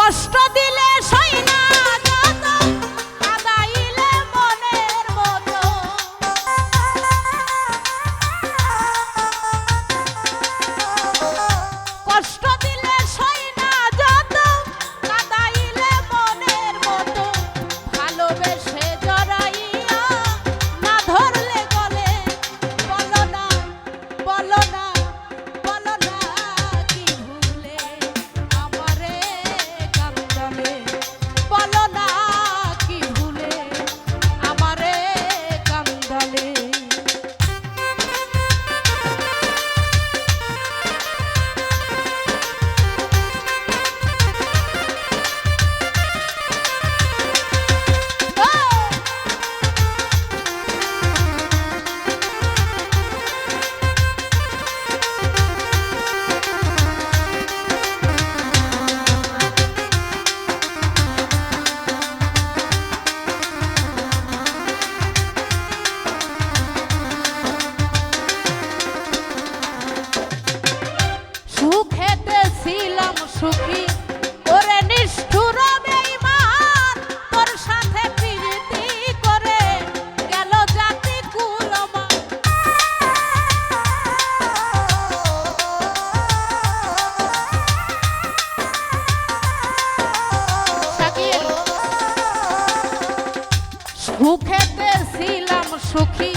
কষ্ট দিলে সুখী ওরে নিষ্ঠুর বেঈমান তোর সাথে সুখী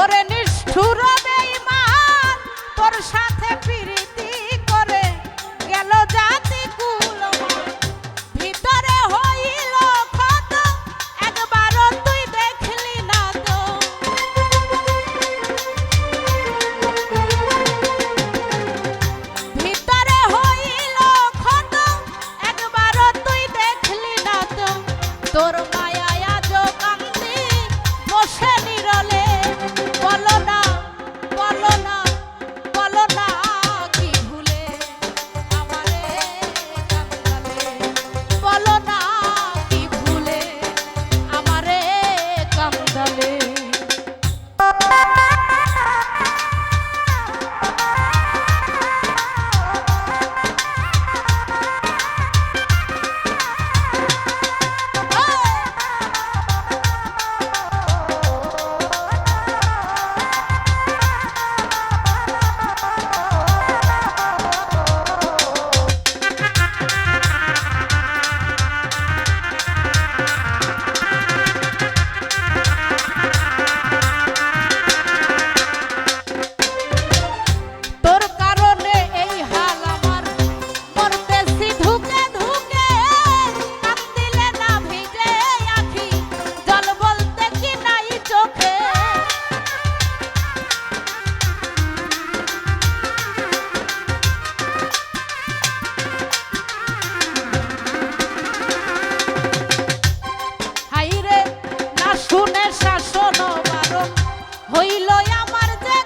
ওরে নিষ্ঠুর বেঈমান তোর সাথে হইল আমার যে